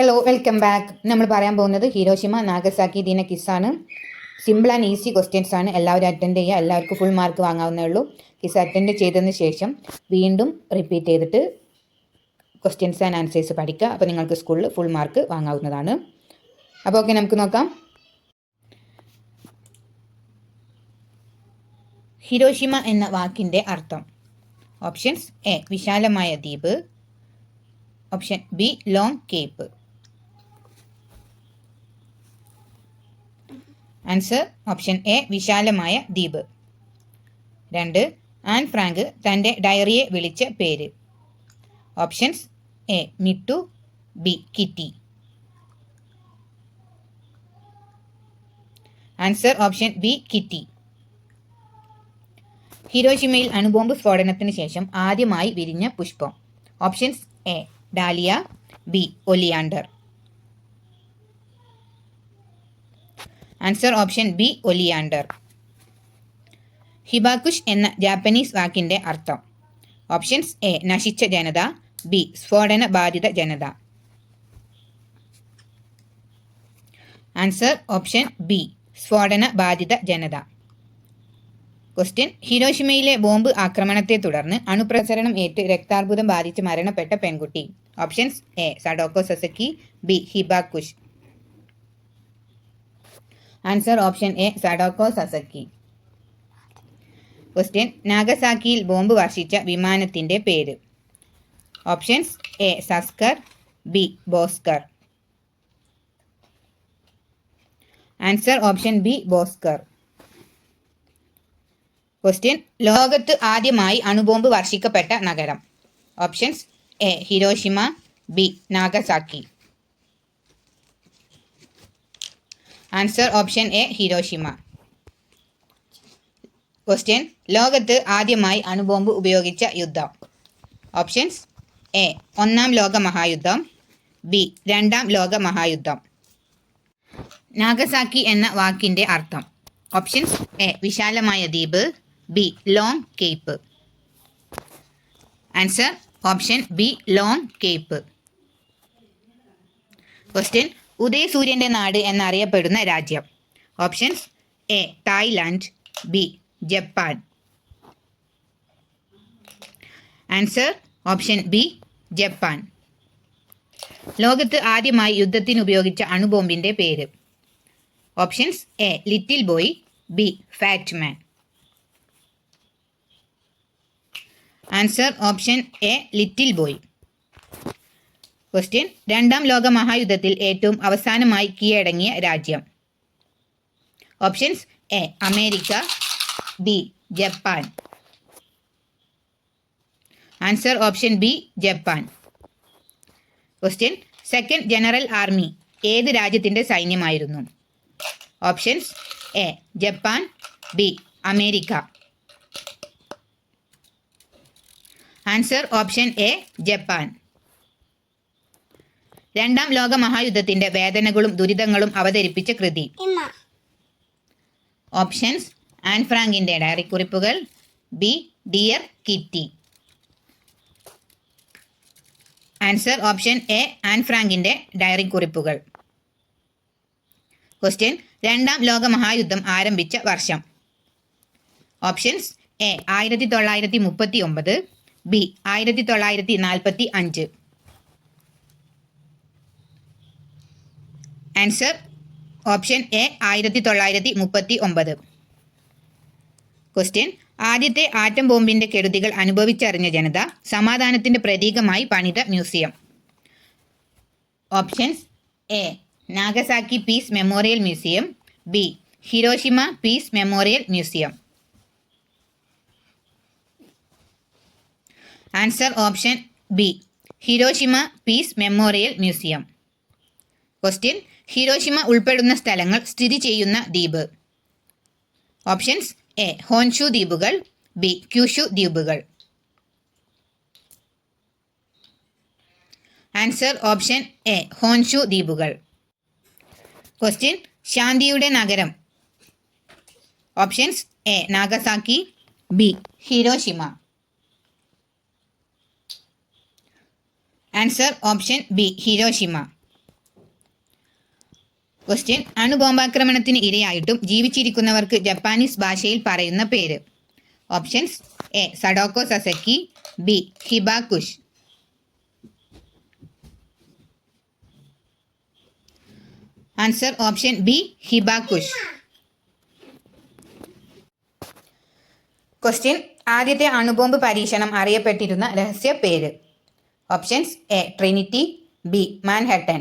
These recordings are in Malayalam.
ഹലോ വെൽക്കം ബാക്ക് നമ്മൾ പറയാൻ പോകുന്നത് ഹിരോഷിമ നാഗസാക്കി ദീന കിസ്സാണ് സിമ്പിൾ ആൻഡ് ഈസി ക്വസ്റ്റ്യൻസ് ആണ്. എല്ലാവരും അറ്റൻഡ് ചെയ്യുക. എല്ലാവർക്കും ഫുൾ മാർക്ക് വാങ്ങാവുന്നേ ഉള്ളൂ. കിസ് അറ്റൻഡ് ചെയ്തതിന് ശേഷം വീണ്ടും റിപ്പീറ്റ് ചെയ്തിട്ട് ക്വസ്റ്റ്യൻസ് ആൻഡ് ആൻസേഴ്സ് പഠിക്കുക. അപ്പോൾ നിങ്ങൾക്ക് സ്കൂളിൽ ഫുൾ മാർക്ക് വാങ്ങാവുന്നതാണ്. അപ്പോൾ ഓക്കെ നമുക്ക് നോക്കാം. ഹിരോഷിമ എന്ന വാക്കിന്റെ അർത്ഥം. ഓപ്ഷൻസ് എ വിശാലമായ ദ്വീപ്. Option B Long Cape answer option A വിശാലമായ ദ്വീപ്. രണ്ട് ആൻ ഫ്രാങ്ക് തന്റെ ഡയറിയെ വിളിച്ച പേര്. Options A Mittu B Kitty. Answer option B Kitty. ഹിരോഷിമയിൽ അണുബോംബ് സ്ഫോടനത്തിന് ശേഷം ആദ്യമായി വിരിഞ്ഞ പുഷ്പം. Options A dahlia B oleander. Answer option B oleander hibakusha എന്ന ജാപ്പനീസ് വാക്കിന്റെ അർത്ഥം. ഓപ്ഷൻസ് എ നശിച്ച ജനത. ബി സ്ഫോടന ബാധിത ജനത. ആൻസർ ഓപ്ഷൻ ബി സ്ഫോടന ബാധിത ജനത. ക്വസ്റ്റ്യൻ ഹിരോഷിമയിലെ ബോംബ് ആക്രമണത്തെ തുടർന്ന് അണുപ്രസരണം ഏറ്റ് രക്താർബുദം ബാധിച്ച് മരണപ്പെട്ട പെൺകുട്ടി. Options A Sadako Sasaki B hibakusha answer option A Sadako Sasaki question നാഗസാക്കിയിൽ bomb വർഷിച്ച വിമാനത്തിന്റെ പേര്. Options A Zanskar B Bockscar answer option B Bockscar question ലോകത്ത് ആദ്യമായി അണുബോംബ് വർഷിക്കപ്പെട്ട നഗരം. Options A Hiroshima B Nagasaki answer option A Hiroshima question ലോകത്ത് ആദ്യമായി അണുബോംബ് ഉപയോഗിച്ച യുദ്ധം. ഓപ്ഷൻസ് എ ഒന്നാം ലോക മഹായുദ്ധം. ബി രണ്ടാം ലോക മഹായുദ്ധം. നാഗസാക്കി എന്ന വാക്കിന്റെ അർത്ഥം. ഓപ്ഷൻസ് എ വിശാലമായ ദ്വീപ്. B Long Cape answer option B Long Cape question ഉദയസൂര്യന്റെ നാട് എന്നറിയപ്പെടുന്ന രാജ്യം. Options A Thailand B Japan answer option B Japan ലോകത്ത് ആദ്യമായി യുദ്ധത്തിന് ഉപയോഗിച്ച അണുബോംബിന്റെ പേര്. Options A Little Boy B Fat Man answer option A Little Boy question രണ്ടാം ലോക മഹായുദ്ധത്തിൽ ഏറ്റവും അവസാനമായി കീഴടങ്ങിയ രാജ്യം. Options A America. B Japan. Answer option B Japan. Question second general army ഏത് രാജ്യത്തിന്റെ സൈന്യമായിരുന്നു? Options A Japan. B America. Answer option A Japan. രണ്ടാം ലോക മഹായുദ്ധത്തിന്റെ വേദനകളും ദുരിതങ്ങളും അവതരിപ്പിച്ച കൃതി. ഓപ്ഷൻസ് ആൻ ഫ്രാങ്കിന്റെ ഡയറി കുറിപ്പുകൾ B dear Kitty. Answer option A Anne ഫ്രാങ്കിന്റെ diary കുറിപ്പുകൾ. ക്വസ്റ്റ്യൻ രണ്ടാം ലോക മഹായുദ്ധം ആരംഭിച്ച വർഷം. ഓപ്ഷൻസ് എ ആയിരത്തി തൊള്ളായിരത്തി മുപ്പത്തി ഒമ്പത് ബി ആയിരത്തി തൊള്ളായിരത്തി നാൽപ്പത്തി അഞ്ച്. ആൻസർ ഓപ്ഷൻ എ ആയിരത്തി തൊള്ളായിരത്തി മുപ്പത്തി ഒമ്പത് ക്വസ്റ്റ്യൻ ആദ്യത്തെ ആറ്റം ബോംബിന്റെ കെടുതികൾ അനുഭവിച്ചറിഞ്ഞ ജനത സമാധാനത്തിന്റെ പ്രതീകമായി പണിത museum. Options A Nagasaki peace memorial museum B Hiroshima peace memorial museum answer option B Hiroshima peace memorial museum question Hiroshima ഉൾപ്പെടുന്ന സ്ഥലങ്ങൾ സ്ഥിതി ചെയ്യുന്ന ദ്വീപ്. ഓപ്ഷൻസ് എ ഹോൻഷു ദ്വീപുകൾ. ബി ക്യൂഷു ദ്വീപുകൾ. ആൻസർ ഓപ്ഷൻ എ ഹോൻഷു ദ്വീപുകൾ. ക്വസ്റ്റ്യൻ ശാന്തിയുടെ നഗരം. Options A Nagasaki B Hiroshima answer option B Hiroshima question അണുബോംബാക്രമണത്തിന് ഇരയായിട്ടും ജീവിച്ചിരിക്കുന്നവർക്ക് ജപ്പാനീസ് ഭാഷയിൽ പറയുന്ന പേര്. Options A Sadako Sasaki B hibakusha answer option B hibakusha question ആദ്യത്തെ അണുബോംബ് പരീക്ഷണം അറിയപ്പെട്ടിരുന്ന രഹസ്യ പേര്. Options A Trinity B Manhattan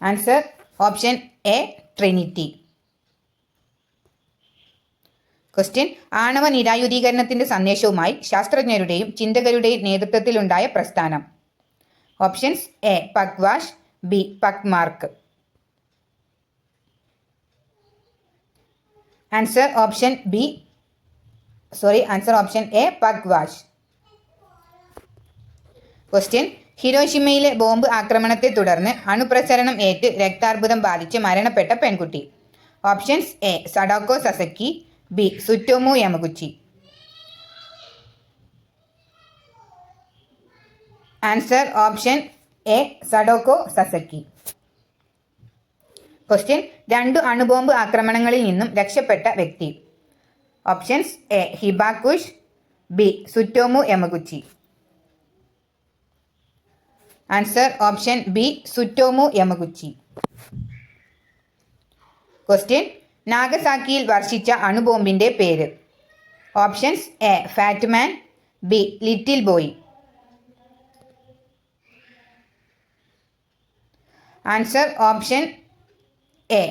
answer option A Trinity question ആണവ നിരായുധീകരണത്തിന്റെ സന്ദേശവുമായി ശാസ്ത്രജ്ഞരുടെയും ചിന്തകരുടെയും നേതൃത്വത്തിലുണ്ടായ പ്രസ്ഥാനം. Options A Pugwash B pugmark answer option B sorry answer option A Pugwash question ഹിരോഷിമയിലെ bomb ആക്രമണത്തെ തുടർന്ന് അണുപ്രസരണം ഏറ്റ് രക്താർബുദം ബാധിച്ച് മരണപ്പെട്ട പെൺകുട്ടി. Options A Sadako Sasaki. B Tsutomu Yamaguchi. Answer option A Sadako Sasaki. Question രണ്ടു അണുബോംബ് ആക്രമണങ്ങളിൽ നിന്നും രക്ഷപ്പെട്ട വ്യക്തി. Options A hibakusha B Tsutomu Yamaguchi. Answer option B Tsutomu Yamaguchi question നാഗസാക്കിയിൽ വർഷിച്ച അണുബോംബിന്റെ പേര്. Options A Fat Man B Little Boy answer option A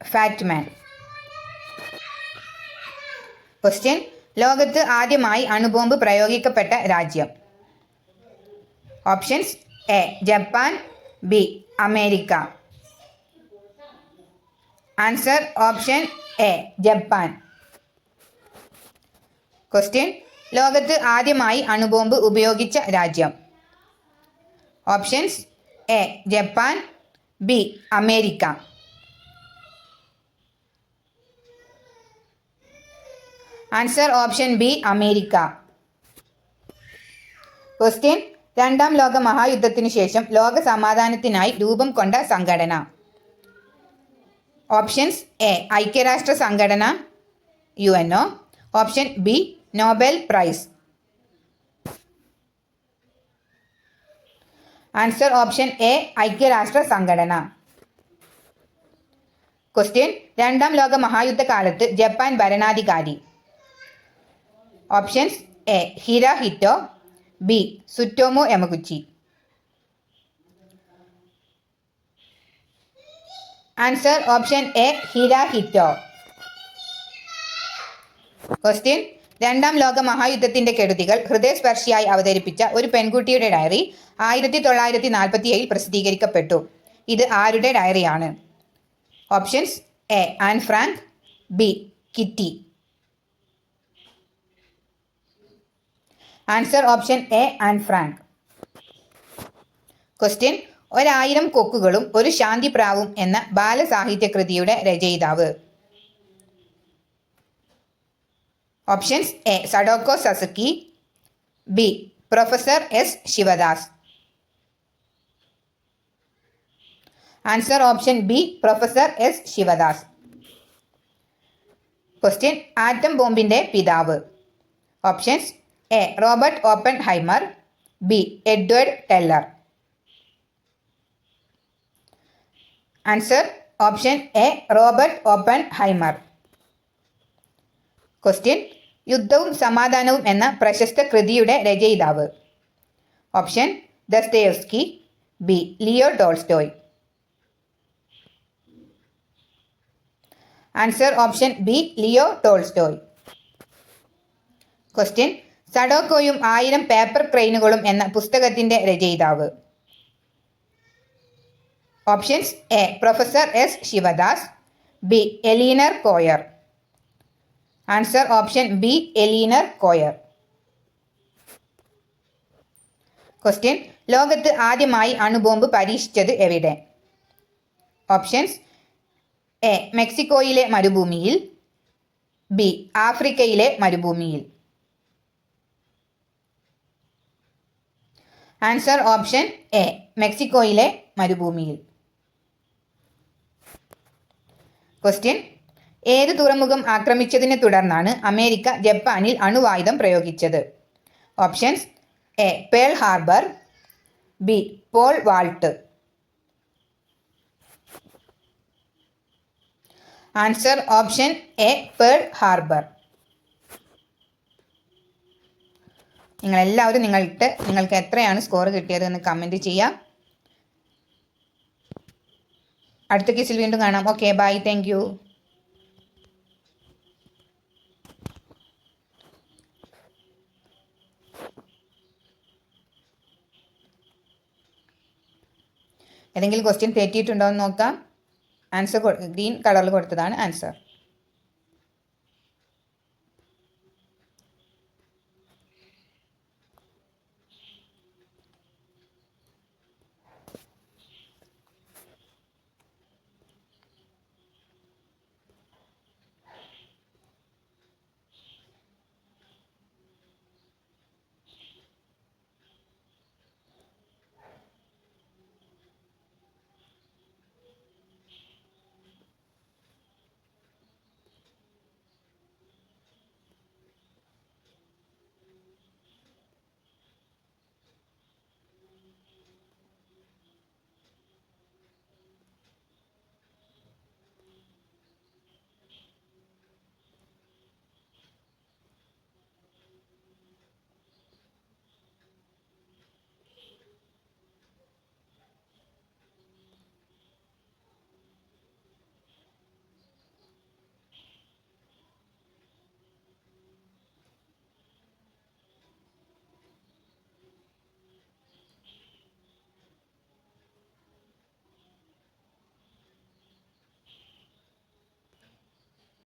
Fat Man question ലോകത്ത് ആദ്യമായി അണുബോംബ് പ്രയോഗിക്കപ്പെട്ട രാജ്യം. Options A Japan B America. Answer option A Japan. Question ലോകത്ത് ആദ്യമായി അണുബോംബ് ഉപയോഗിച്ച രാജ്യം. Options A Japan B America. Answer option B America. Question രണ്ടാം ലോക മഹായുദ്ധത്തിനു ശേഷം ലോക സമാധാനത്തിനായി രൂപം കൊണ്ട സംഘടന. ഓപ്ഷൻസ് എ ഐക്യരാഷ്ട്ര സംഘടന U N O option B Nobel prize answer option A ഐക്യരാഷ്ട്ര സംഘടന. ക്വസ്റ്റ്യൻ രണ്ടാം ലോക മഹായുദ്ധ മഹായുദ്ധകാലത്ത് ജപ്പാൻ ഭരണാധികാരി. Options A Hirohito B. Tsutomu Yamaguchi. Answer option A Hirohito question രണ്ടാം ലോക മഹായുദ്ധത്തിന്റെ കെടുതികൾ ഹൃദയസ്പർശിയായി അവതരിപ്പിച്ച ഒരു പെൺകുട്ടിയുടെ ഡയറി ആയിരത്തി തൊള്ളായിരത്തി നാൽപ്പത്തി ഏഴിൽ പ്രസിദ്ധീകരിക്കപ്പെട്ടു. ഇത് ആരുടെ ഡയറിയാണ്? Options A Anne Frank B Kitty. Answer option A Anne Frank question ഒരായിരം കൊക്കുകളും ഒരു ശാന്തിപ്രാവും എന്ന ബാലസാഹിത്യ കൃതിയുടെ രചയിതാവ് options A Sadako Sasaki B professor S Sivadas answer option B professor S Sivadas question atom ബോംബിന്റെ പിതാവ്. Options A Robert Oppenheimer B Edward Teller answer option A Robert Oppenheimer question യുദ്ധവും സമാധാനവും എന്ന പ്രശസ്ത കൃതിയുടെ രചയിതാവ്. Option Dostoevsky B Leo Tolstoy answer option B Leo Tolstoy question സഡോക്കോയും ആയിരം പേപ്പർ ക്രെയിനുകളും എന്ന പുസ്തകത്തിന്റെ രചയിതാവ്. Options A professor S Sivadas B Eleanor Coerr. Answer option B Eleanor Coerr. Question ലോകത്ത് ആദ്യമായി അണുബോംബ് പരീക്ഷിച്ചത് എവിടെ? ഓപ്ഷൻസ് എ മെക്സിക്കോയിലെ മരുഭൂമിയിൽ ബി ആഫ്രിക്കയിലെ മരുഭൂമിയിൽ. ആൻസർ ഓപ്ഷൻ എ മെക്സിക്കോയിലെ മരുഭൂമിയിൽ. ക്വസ്റ്റ്യൻ ഏത് തുറമുഖം ആക്രമിച്ചതിനെ തുടർന്നാണ് അമേരിക്ക ജപ്പാനിൽ അണുവായുധം പ്രയോഗിച്ചത്? Options A Pearl Harbor B Paul Walt answer option A Pearl Harbor നിങ്ങളെല്ലാവരും നിങ്ങളിട്ട് നിങ്ങൾക്ക് എത്രയാണ് സ്കോർ കിട്ടിയത് എന്ന് കമന്റ് ചെയ്യാം. അടുത്ത കേസിൽ വീണ്ടും കാണാം. ഓക്കെ ബൈ താങ്ക് ഏതെങ്കിലും ക്വസ്റ്റ്യൻ തെറ്റിയിട്ടുണ്ടോ എന്ന് നോക്കാം. ആൻസർ ഗ്രീൻ കളറിൽ കൊടുത്തതാണ് ആൻസർ